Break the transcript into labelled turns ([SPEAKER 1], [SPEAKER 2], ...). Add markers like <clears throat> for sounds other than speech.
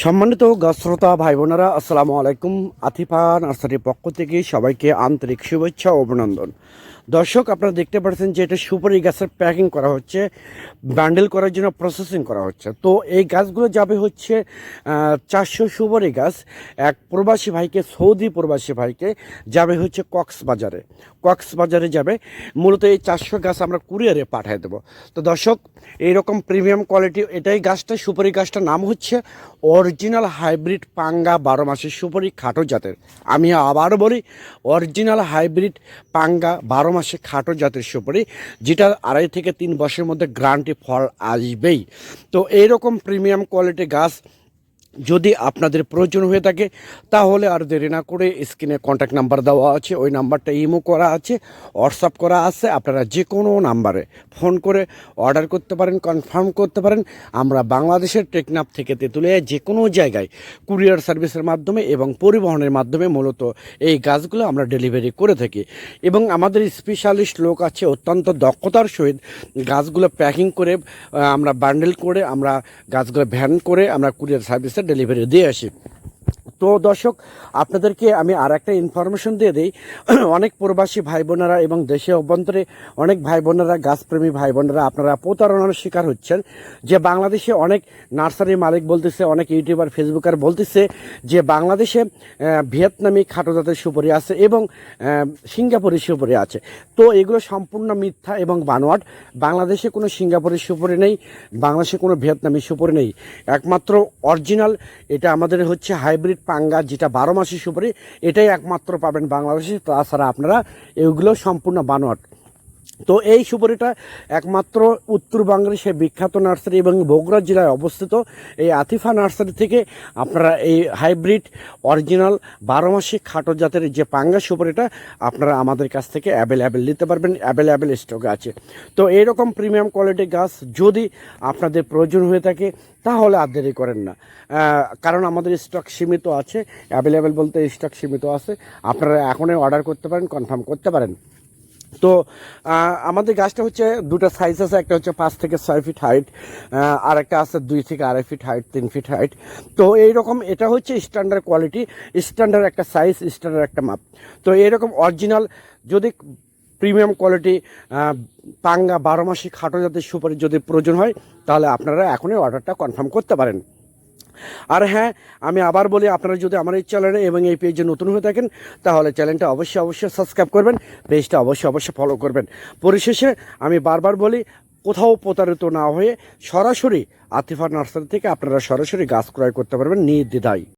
[SPEAKER 1] সম্মানিত গাছশ্রোতা ভাই বোনেরা আসসালামু আলাইকুম। আতিফা নার্সারির পক্ষ থেকে সবাইকে আন্তরিক শুভেচ্ছা অভিনন্দন। দর্শক, আপনারা দেখতে পাচ্ছেন যে এটা সুপারি গাছের প্যাকিং করা হচ্ছে ব্যান্ডেল করার জন্য প্রসেসিং করা হচ্ছে। তো এই গাছগুলো যাবে হচ্ছে চারশো সুপারি গাছ। এক প্রবাসী ভাইকে, সৌদি প্রবাসী ভাইকে যাবে হচ্ছে কক্সবাজারে। কক্সবাজারে যাবে। মূলত এই চারশো গাছ আমরা কুরিয়ারে পাঠিয়ে দেবো। তো দর্শক, এইরকম প্রিমিয়াম কোয়ালিটি এটাই গাছটা, সুপারি গাছটার নাম হচ্ছে অরিজিনাল হাইব্রিড পাঙ্গা বারো মাসের সুপারি খাটো জাতের। আমি আবারও বলি অরিজিনাল হাইব্রিড পাঙ্গা বারো মাসে খাটো জাতের সুপারি, যেটা আড়াই থেকে তিন বছরের মধ্যে গ্রান্টি ফল আসবেই। তো এইরকম প্রিমিয়াম কোয়ালিটি গাছ যদি আপনাদের প্রয়োজন হয়ে থাকে, তাহলে আর দেরি না করে স্ক্রিনে কন্ট্যাক্ট নাম্বার দেওয়া আছে, ওই নাম্বারটা ইমো করা আছে হোয়াটসঅ্যাপ করা আছে, আপনারা যে কোনো নাম্বারে ফোন করে অর্ডার করতে পারেন কনফার্ম করতে পারেন। আমরা বাংলাদেশের টেকনাপ থেকে তেঁতুলিয়া যে কোনো জায়গায় কুরিয়ার সার্ভিসের মাধ্যমে এবং পরিবহনের মাধ্যমে মূলত এই গাছগুলো আমরা ডেলিভারি করে থাকি। এবং আমাদের স্পেশালিস্ট লোক আছে, অত্যন্ত দক্ষতার সহিত গাছগুলো প্যাকিং করে আমরা বান্ডেল করে, আমরা গাছগুলো ভ্যান করে আমরা কুরিয়ার সার্ভিসে ডেলিভারি দিয়ে আসি তো দর্শক আপনাদেরকে আমি আর একটা ইনফরমেশন দিয়ে দিই। <clears throat> অনেক প্রবাসী ভাই বোনেরা এবং দেশে অভ্যন্তরে অনেক ভাই বোনেরা গাছপ্রেমী ভাই বোনেরা আপনারা প্রতারণার শিকার হচ্ছেন। যে বাংলাদেশে অনেক নার্সারি মালিক বলতেছে অনেক ইউটিউবার ফেসবুকার বলতেছে যে বাংলাদেশে ভিয়েতনামি খাটো জাতের সুপারি আছে এবং আহ, সিঙ্গাপুরি সুপারি আছে। তো এগুলো সম্পূর্ণ মিথ্যা এবং বানোয়াট। বাংলাদেশে কোনো সিঙ্গাপুরি সুপারি নেই বাংলাদেশে কোনো ভিয়েতনামি সুপারি নেই। একমাত্র অরিজিনাল এটা আমাদের হচ্ছে হাইব্রিড পাঙ্গা যেটা বারো মাসের সুপারি এটাই একমাত্র পাবেন বাংলাদেশে। তাছাড়া আপনারা এগুলো সম্পূর্ণ বানোয়াট। তো এই সুপারিটা একমাত্র উত্তর সে বিখ্যাত নার্সারি এবং বগুড়া জেলায় অবস্থিত। এই আতিফা নার্সারি থেকে আপনারা এই হাইব্রিড, অরিজিনাল বারো মাসি খাটো জাতের যে পাঙ্গা সুপারিটা আপনারা আমাদের কাছ থেকে অ্যাভেলেবেল নিতে পারবেন, অ্যাভেলেবেল স্টকে আছে। তো এইরকম প্রিমিয়াম কোয়ালিটি গাছ যদি আপনাদের প্রয়োজন হয়ে থাকে, তাহলে আর দেরি করেন না। কারণ আমাদের স্টক সীমিত আছে, অ্যাভেলেবেল বলতে স্টক সীমিত আছে। আপনারা এখনই অর্ডার করতে পারেন, কনফার্ম করতে পারেন। তো আমাদের গাছটা হচ্ছে দুটো সাইজ আছে, একটা হচ্ছে পাঁচ থেকে ছয় ফিট হাইট আর একটা আছে দুই থেকে আড়াই ফিট হাইট তিন ফিট হাইট তো এইরকম এটা হচ্ছে স্ট্যান্ডার্ড কোয়ালিটি স্ট্যান্ডার্ড একটা সাইজ স্ট্যান্ডার্ড একটা মাপ তো এইরকম অরিজিনাল যদি প্রিমিয়াম কোয়ালিটি পাঙ্গা বারো মাসি খাটো জাতের সুপারি যদি প্রয়োজন হয়, তাহলে আপনারা এখনই অর্ডারটা কনফার্ম করতে পারেন। আর হ্যাঁ আমি আবার বলি, আপনারা যদি আমার এই চ্যানেলে এবং এই পেজে নতুন হয়ে থাকেন, তাহলে চ্যানেলটা অবশ্যই অবশ্যই সাবস্ক্রাইব করবেন পেজটা অবশ্যই অবশ্যই ফলো করবেন। পরিশেষে আমি বারবার বলি, কোথাও প্রতারিত না হয়ে সরাসরি আতিফা নার্সারি থেকে আপনারা সরাসরি গাছ ক্রয় করতে পারবেন, নির্দ্বিধায়।